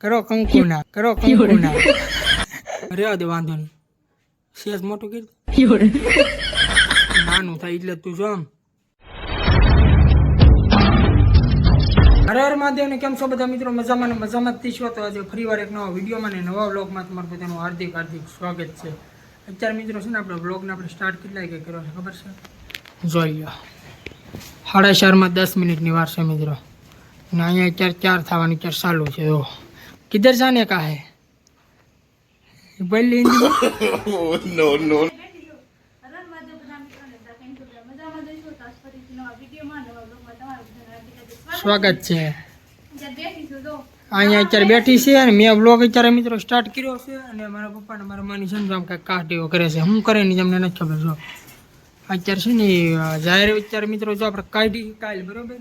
કરો કંકુના કરો કંકુના. રેવા દે વાંધો નહીં. સેજ મોટું કીધું? નાનું થાય એટલે તું જો આમ. હર હર મહાદેવ ને કેમ છો બધા મિત્રો? મજામાં ને મજામાં જ છો તો આજે ફરીવાર એક નવા વિડીયોમાં ને નવા વ્લોગમાં તમારું બધાનું હાર્દિક હાર્દિક સ્વાગત છે. અત્યારે મિત્રો છે ને આપણે વ્લોગને આપણે સ્ટાર્ટ કેટલા વાગે કર્યો છે ખબર છે? જોઈ લો સાડા ચારમાં દસ મિનિટની વાર છે મિત્રો. અને અહીંયા અત્યારે ચાર થવાની ચાર ચાલુ છે જો. કિધર का है? હે नो नो સ્વાગત છે. અહીંયા અત્યારે બેઠી છે અને મેં બ્લોગ અત્યારે મિત્રો સ્ટાર્ટ કર્યો છે અને મારા પપ્પાને મારા માની છે ને આમ કાંઈક કાઢીઓ કરે છે. શું કરે ને તમને નથી ખબર જો. અત્યારે છે ને જાહેર અત્યારે મિત્રો જો આપણે કાઢી કાલ બરોબર?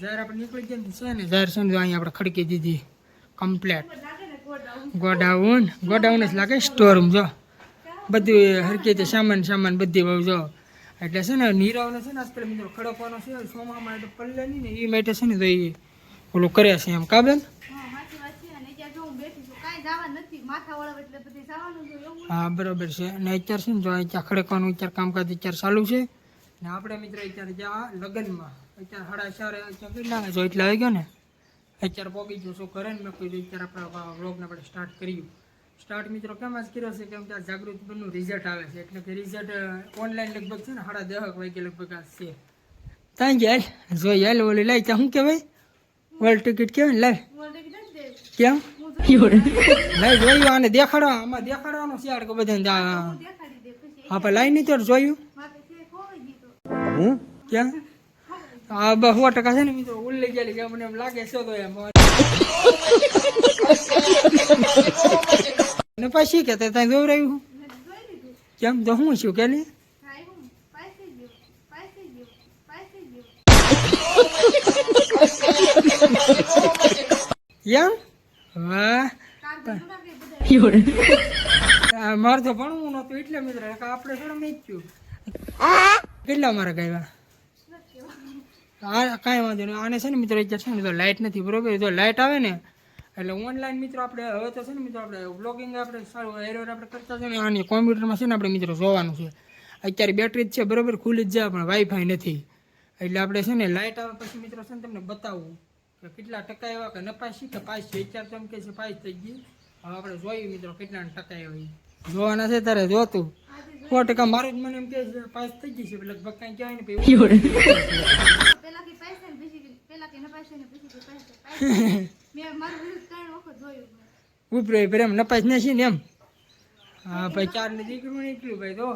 જાહેર આપણે નીકળી ગયા ને છે ને જાહેર છે ને અહીંયા આપણે ખડકી દીધી. કમ્પ્લેટ. ગોડાઉન. ગોડાઉન જ લાગે સ્ટોર રૂમ જો. બધું હરકી રીતે સામાન સામાન બધી બહુ જો. એટલે છે ને નીરવને છે ને આજકાલ મિત્રો ખડકવાનો છે સોમા માટે પલ્લે નહીં ને એ માટે છે ને તો એ ઓલું કરે છે એમ. કાબેન હા બરોબર છે. અને અત્યારે છે ને જો અત્યારે ખડકવાનું અત્યારે કામકાજ અત્યારે ચાલુ છે. ને આપણે મિત્રો અત્યારે જ્યાં લગ્નમાં. અત્યારે સાડા ચારે અત્યારે કેટલા જો એટલે આવી ગયો ને? અત્યારે પોગી ગયો શું કરે ને મેં કોઈ અત્યારે આપણા વ્લોગને આપણે સ્ટાર્ટ કર્યું. સ્ટાર્ટ મિત્રો કેમ જ કર્યો છે? કેમ કે આ જાગૃતિ બનનું રિઝલ્ટ આવે છે. એટલે કે રિઝલ્ટ ઓનલાઈન લગભગ છે ને સાડા દહક વાગે લગભગ આ છે. ત્યાં જાય જોઈ હાલ ઓલી લઈ ત્યાં શું કહેવાય? વર્લ્ડ ટિકિટ કહેવાય લાઈ. કેમ? લાઈ જોયું આને દેખાડવા આમાં દેખાડવાનું છે કે બધાને આપણે હા પણ લાઈ નહીં તો જોયું. ક્યાં હા સો ટકા છે ને મિત્રો ઉલ્લી ગયેલી કે મને એમ લાગે છે તો એમ. ને પછી કે તે ત્યાં જોવરાયું કેમ? તો હું છું કે ને વાહ. મારે તો ભણવું નતું એટલે મિત્ર આપણે થોડા મેં જ કેટલા મારા ગાયવા આ કાંઈ વાંધો નહીં. આને છે ને મિત્રો એક છે ને તો લાઇટ નથી, બરોબર? જો લાઇટ આવે ને, એટલે ઓનલાઈન મિત્રો આપણે, હવે તો છે ને મિત્રો આપણે બ્લોગિંગ આપણે સારું એરવેર આપણે કરતા છે ને, આની કોમ્પ્યુટરમાં છે ને આપણે મિત્રો જોવાનું છે. અત્યારે બેટરી જ છે, બરોબર? ખુલ્લી જ જાય, પણ વાઈફાઈ નથી. એટલે આપણે છે ને લાઇટ આવે પછી મિત્રો છે ને તમને બતાવવું કે કેટલા ટકા એવા કે નપાસી કે પાસ છે. અત્યારે તો એમ છે પાસ થઈ ગઈ. હવે આપણે જોઈએ મિત્રો કેટલા ટકા એવા. જોવાના છે તારે જોતું સો ટકા મારું જ મને એમ કે છે પાસ થઈ ગઈ છે લગભગ કાંઈ કહેવાય ને પછી ઉપરે પ્રેમ નપાસ નથી ને એમ. હા ભાઈ ચાર ને દીકરું નીકળ્યું ભાઈ તો.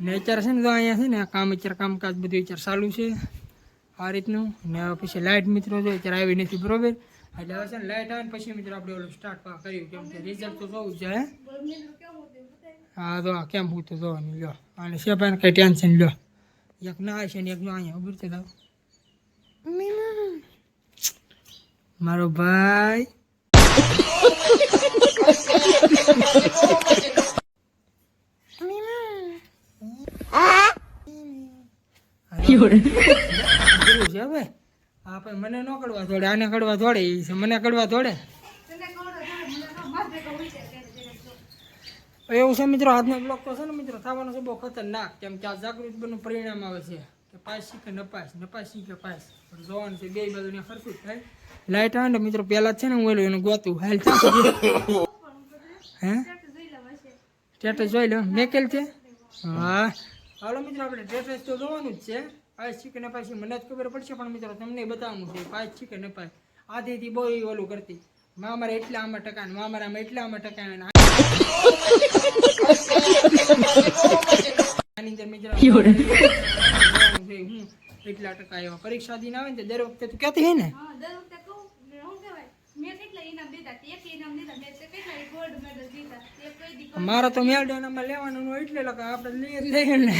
ને અત્યારે છે ને તો અહીંયા છે ને આ કામ અત્યારે કામકાજ બધું અત્યારે ચાલુ છે આ રીતનું. ને પછી લાઇટ મિત્રો જો અત્યારે આવી નથી બરોબર? એટલે હવે છે ને લાઇટ આવે ને પછી મિત્રો આપણે ઓલું સ્ટાર્ટ કર્યું કેમ કે રિઝલ્ટ તો જોવું જાય છે હા તો આ કેમ હું તો જોવાનું લ્યો અને સેપાને કંઈ ટેન્શન લ્યો એક ના આવે છે ને એક નો અહીંયા ઉભર તો દાવ મારો ભાઈ ગુરુ છે હવે હા પણ મને ન કડવા દોડે આને કડવા દોડે છે મને કડવા થોડે એવું છે મિત્રો, આજનો બ્લોક તો છે ને મિત્રો, થવાનો છે બહુ ખતરનાક. કેમ કે આ જાગૃત બનું પરિણામ આવે છે કે પાસી કે નપાસ, નપાસી કે પાસ. પણ જોવાનું છે બે બાજુ ને ખરખું જ થાય. લાઈટ આવે ને મિત્રો, પહેલા છે ને હું એલું એનું ગોતું. હાલ હે? સ્ટેટસ જોઈ લો. મેકેલ છે? હા. હાલો મિત્રો, આપણે સ્ટેટસ તો જોવાનું જ છે. પાસ છે કે નપાસી મને જ ખબર પડશે, પણ મિત્રો, તમને બતાવવાનું છે. પાસ છે કે નપાસ. આધીથી બહુ ઓલું કરતી. મા મારે એટલા આમાં ટકા ને મા એટલા આમાં ટકા એટલા ટકા એવા પરીક્ષા દિન આવે ને દર વખતે તું કહેતી હે ને? મારા તો મેળ ડોનામાં લેવાનું એટલે લખા આપણે લઈએ લઈએ ને.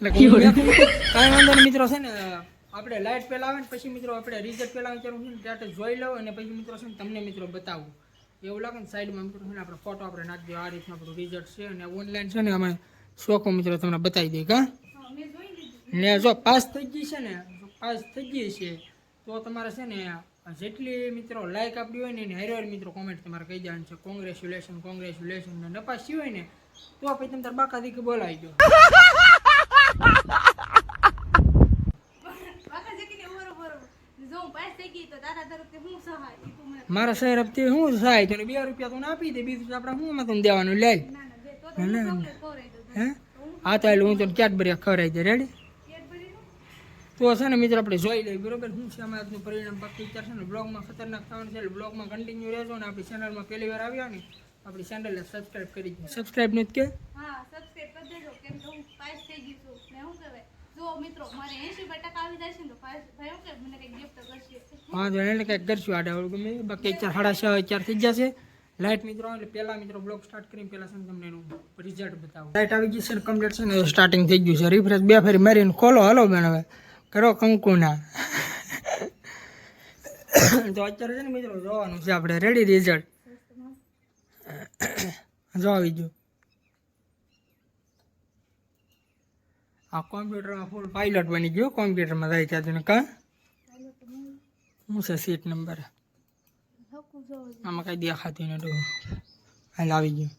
કાંઈ વાંધો નહીં મિત્રો છે ને આપણે લાઇટ પહેલા આવે ને પછી મિત્રો આપણે રિઝલ્ટ પહેલાં વિચારું છે ને ત્યાં જોઈ લઉં અને પછી મિત્રો છે ને તમને મિત્રો બતાવું. એવું લાગે ને સાઈડમાં મિત્રો છે ને આપણે ફોટો આપણે નાખી દઈએ આ રીતનું આપણું રિઝલ્ટ છે અને ઓનલાઈન છે ને અમે શોખો મિત્રો તમને બતાવી દઈએ કા ને જો પાસ થઈ ગઈ છે ને પાસ થઈ ગઈ છે, તો તમારે છે ને જેટલી મિત્રો લાઇક આપી હોય ને એની હારે મિત્રો કોમેન્ટ તમારે કહી દેવાની છે કોંગ્રેચ્યુલેશન કોંગ્રેચ્યુલેશન ને નપાસી હોય ને, તો પછી તમે તાર બાકા દીકે બોલાવી દો બાકા જે કીધું બરોબર જો હું પાસ થઈ ગઈ તો તારા તરફથી હું સહાય ઈ તું મને મારા શહેર હપ્તે શું થાય તને બે રૂપિયા તું આપી દે, બીજું આપણે શું એમાં તને દેવાનું, લે. હું? હા, તો એટલે હું તને ક્યાંક બરિયા ખવડાવી દે રેડી તો છે ને મિત્રો, આપણે જોઈ લઈએ, બરોબર? શું છે આમાં આજનું પરિણામ? બાકી વિચાર છે ને બ્લોગમાં ખતરનાક થવાનું છે, એટલે બ્લોગમાં કન્ટિન્યુ રહેજો ને આપણી ચેનલમાં પહેલી વાર આવ્યા ને, આપણી ચેનલને સબસ્ક્રાઇબ કરી દો સબસ્ક્રાઇબ નથી કે હા સબસ્ક્રાઇબ કરી દેજો, કેમ કે હું પાસ થઈ ગઈ છું ને શું કહેવાય જો મિત્રો, મારે 80 ટકા આવી જાય તો ભાઈ હું કઈ તો એને કંઈક કરશું આડા ગમે. એ. બાકી ચાર સાડા છ થઈ જશે. લાઇટ મિત્રો, એટલે પહેલા મિત્રો બ્લોગ સ્ટાર્ટ કરીને પહેલા છે તમને એનું રિઝલ્ટ બતાવો. લાઇટ આવી ગઈ છે કમ્પ્લીટ છે ને સ્ટાર્ટિંગ થઈ ગયું છે. રિફ્રેશ બે ફેરી મારીને ખોલો. હલો બેન, હવે કરો કંકુના. તો અત્યારે છે ને મિત્રો જોવાનું છે આપણે. રેડી રિઝલ્ટ જો આવી ગયું. આ કોમ્પ્યુટરમાં ફૂલ પાઇલટ બની ગયો. કોમ્પ્યુટરમાં જાય ત્યાં તને કા શું છે સીટ નંબર આમાં કઈ દેખાતું નતું હાલ આવી ગયું.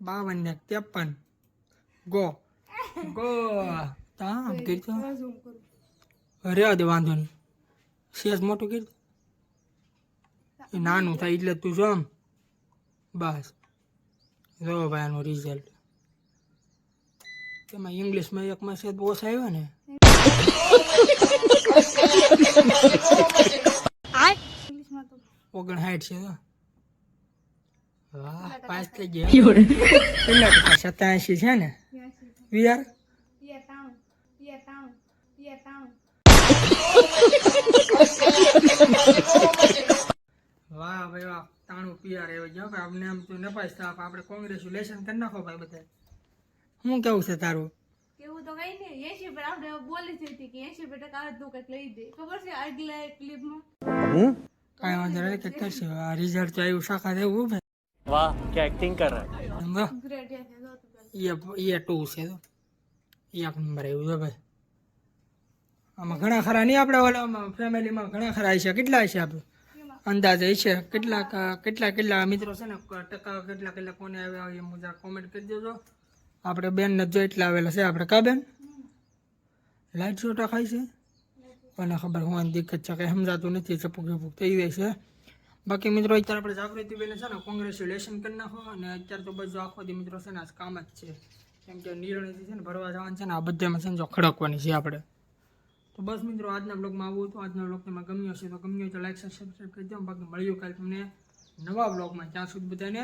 બાવન ને ત્રેપન. ગો. ગો. તા અરે કરું દે વાંધો નહીં. સેજ મોટું કીધું એ નાનું થાય એટલે તું જો આમ. બસ. જો ભાઈ આનું રિઝલ્ટ તેમાં ઇંગ્લિશમાં એકમાં સેજ બોસ આવ્યો ને. ઓગણસાઠ છે તો વાહ પાંચ થઈ ગયા. કેટલા સત્યાસી છે ને. 82 વીઆર વાહ ભાઈ વાહ તાણું પીઆર એવો જો કે આપણે આમ તું નપાસ થાપ આપણે કોંગ્રેસ લેશન કરી નાખો ભાઈ બધા શું કેવું છે તારું? એવું તો કઈ નહીં એસી પર આપણે બોલી થઈ હતી કે એસી પર ટકા અડધું કટ લઈ દે. ખબર છે આગલા ક્લિપમાં કાંઈ વાંધો નહીં કે કરશે. રિઝલ્ટ તો આવ્યું શાખા દેવું ભાઈ. વાહ કે એક્ટિંગ કર? સમજો એ એ ટુ છે તો. એક નંબર એવું છે ભાઈ. આમાં ઘણા ખરા નહીં આપણે ઓલામાં? ફેમિલીમાં ઘણા ખરા છે કેટલા છે આપણે અંદાજે છે કેટલાક, કેટલા કેટલા મિત્રો છે ને ટકા, કેટલા કેટલા કોને આવ્યા હોય એ મુજબ કોમેન્ટ કરી દેજો. આપણે બેન ને જો એટલા આવેલા છે. આપણે કા બેન? લાઈટ છોટા ખાય છે? કોને ખબર, હું દિક્કત છે કંઈ સમજાતું નથી, ચપુક ચપુક થઈ જાય છે. બાકી મિત્રો, અત્યારે આપણે જાગૃતિ બેને છે ને કોંગ્રેચ્યુલેશન કરી નાખો અને અત્યારે તો બધું આખો દી મિત્રો છે ને, આજ કામ જ છે. કેમ કે નિર્ણય છે ને, ભરવા જવાનું છે ને, આ બધામાં છે ને, જો ખડકવાની છે આપણે. બસ મિત્રો, આજના બ્લોગમાં આવું હતું. આજના બ્લોગ તમને ગમ્યો હશે તો ગમ્યો તો લાઈક શેર સબસ્ક્રાઈબ કરી દો. બાકી મળ્યું કાલે તમને નવા બ્લોગમાં ત્યાં સુધી બધાને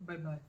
બાય બાય